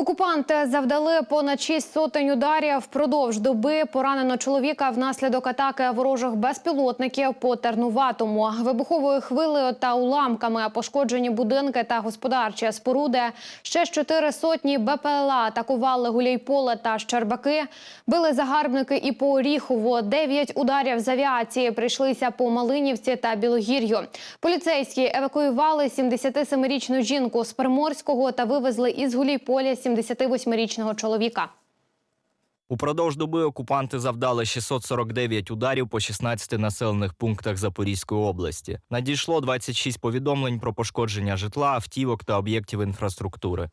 Окупанти завдали понад шість сотень ударів впродовж доби. Поранено чоловіка внаслідок атаки ворожих безпілотників по Тернуватому. Вибуховою хвилею та уламками пошкоджені будинки та господарчі споруди. Ще з чотири сотні БПЛА атакували Гуляйполе та Щербаки. Били загарбники і по Оріхову. Дев'ять ударів з авіації прийшлися по Малинівці та Білогір'ю. Поліцейські евакуювали 77-річну жінку з Приморського та вивезли із Гуляйполя 78-річного чоловіка. Упродовж доби окупанти завдали 649 ударів по 16 населених пунктах Запорізької області. Надійшло 26 повідомлень про пошкодження житла, автівок та об'єктів інфраструктури.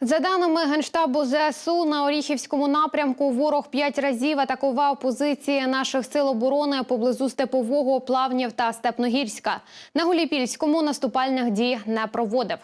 За даними генштабу ЗСУ, на Оріхівському напрямку ворог п'ять разів атакував позиції наших сил оборони поблизу Степового, Плавнів та Степногірська. На Гуліпільському наступальних дій не проводив.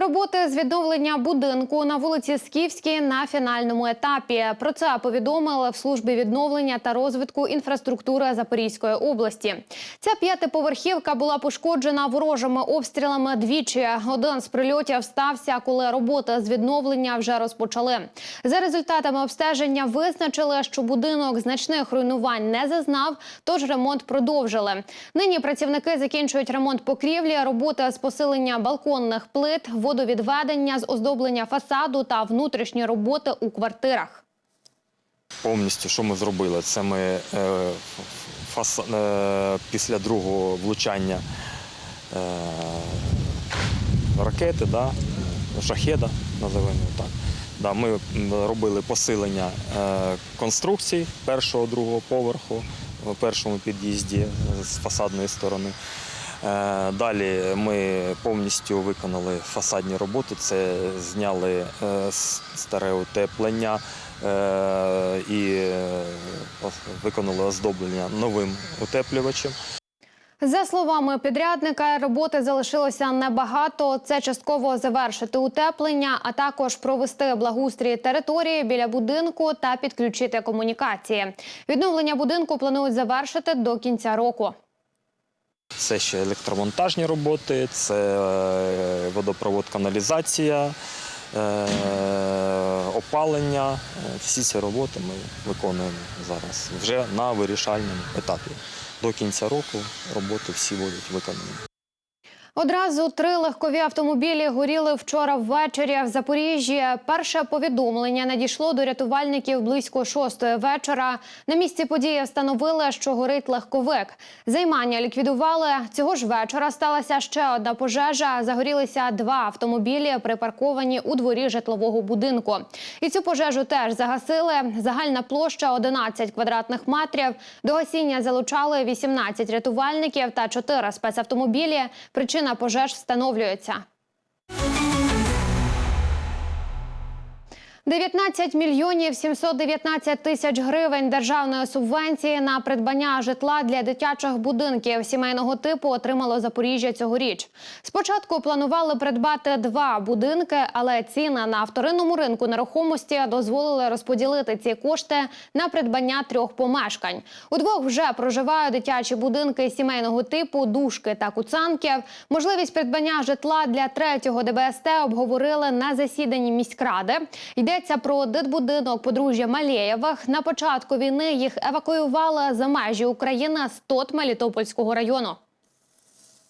Роботи з відновлення будинку на вулиці Скіфській на фінальному етапі. Про це повідомили в службі відновлення та розвитку інфраструктури Запорізької області. Ця п'ятиповерхівка була пошкоджена ворожими обстрілами двічі. Один з прильотів стався, коли роботи з відновлення вже розпочали. За результатами обстеження визначили, що будинок значних руйнувань не зазнав, тож ремонт продовжили. Нині працівники закінчують ремонт покрівлі, роботи з посилення балконних плит, водовідведення, з оздоблення фасаду та внутрішні роботи у квартирах. Повністю, що ми зробили? Це ми е, фас, е, після другого влучання е, ракети, да, шахеда, називаємо так. Да, ми робили посилення е, конструкцій першого другого поверху в першому під'їзді з фасадної сторони. Е, Далі ми повністю виконали фасадні роботи. Це зняли е, старе утеплення е, і виконали оздоблення новим утеплювачем. За словами підрядника, роботи залишилося небагато. Це частково завершити утеплення, а також провести благоустрій території біля будинку та підключити комунікації. Відновлення будинку планують завершити до кінця року. Це ще електромонтажні роботи, це е, водопровод, каналізація, е, опалення. Всі ці роботи ми виконуємо зараз вже на вирішальному етапі. До кінця року роботи всі будуть виконані. Одразу три легкові автомобілі горіли вчора ввечері в Запоріжжі. Перше повідомлення надійшло до рятувальників близько шостої вечора. На місці події встановили, що горить легковик. Займання ліквідували. Цього ж вечора сталася ще одна пожежа. Загорілися два автомобілі, припарковані у дворі житлового будинку. І цю пожежу теж загасили. Загальна площа 11 квадратних метрів. До гасіння залучали 18 рятувальників та 4 спецавтомобілі. Причина пожеж встановлюється. 19 мільйонів 719 тисяч гривень державної субвенції на придбання житла для дитячих будинків сімейного типу отримало Запоріжжя цьогоріч. Спочатку планували придбати два будинки, але ціни на вторинному ринку нерухомості дозволили розподілити ці кошти на придбання трьох помешкань. Удвох вже проживають дитячі будинки сімейного типу, душки та куцанків. Можливість придбання житла для третього ДБСТ обговорили на засіданні міськради. Йдеться про дитбудинок подружжя Малєєвих. На початку війни їх евакуювали за межі України з ТОТ Мелітопольського району.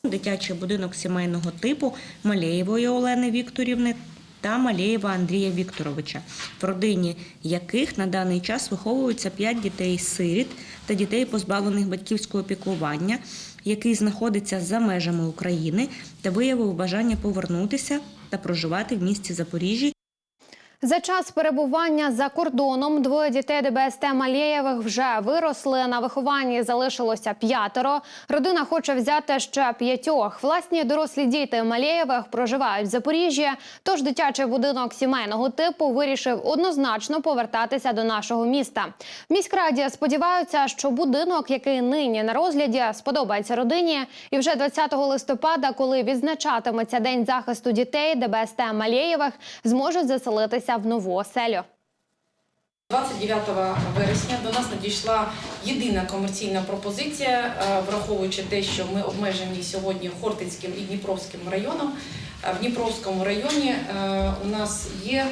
дитячий будинок сімейного типу Малєєвої Олени Вікторівни та Малєєва Андрія Вікторовича, в родині яких на даний час виховуються 5 дітей-сиріт та дітей, позбавлених батьківського піклування, який знаходиться за межами України та виявив бажання повернутися та проживати в місті Запоріжжі За час перебування за кордоном двоє дітей ДБСТ Малєєвих вже виросли. На вихованні залишилося п'ятеро. Родина хоче взяти ще п'ятьох. Власні дорослі діти Малєєвих проживають в Запоріжжі. Тож дитячий будинок сімейного типу вирішив однозначно повертатися до нашого міста. В міськраді сподіваються, що будинок, який нині на розгляді, сподобається родині. І вже 20 листопада, коли відзначатиметься День захисту дітей, ДБСТ Малєєвих зможуть заселитися в нову оселю. 29 вересня до нас надійшла єдина комерційна пропозиція, е, враховуючи те, що ми обмежені сьогодні Хортицьким і Дніпровським районом. Е, В Дніпровському районі е, у нас є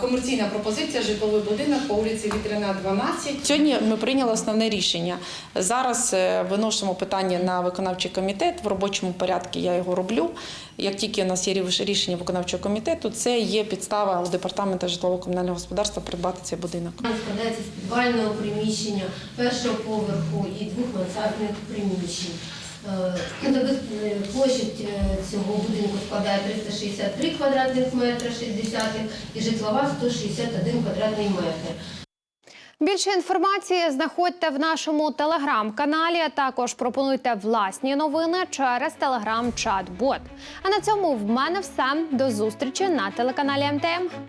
комерційна пропозиція житловий будинок по вулиці Вітряна, 12. Сьогодні ми прийняли основне рішення. Зараз е, виносимо питання на виконавчий комітет. В робочому порядку я його роблю. Як тільки у нас є рішення виконавчого комітету, це є підстава у департаменту житлово-комунального господарства придбати цей будинок. Складається з підвального приміщення, першого поверху і двох мансардних приміщень. Е, е, Площадь е, цього будинку складає 363 квадратних метри 60 і житлова 161 квадратний метр. Більше інформації знаходьте в нашому телеграм-каналі. Також пропонуйте власні новини через телеграм-чат-бот. А на цьому в мене все. До зустрічі на телеканалі МТМ.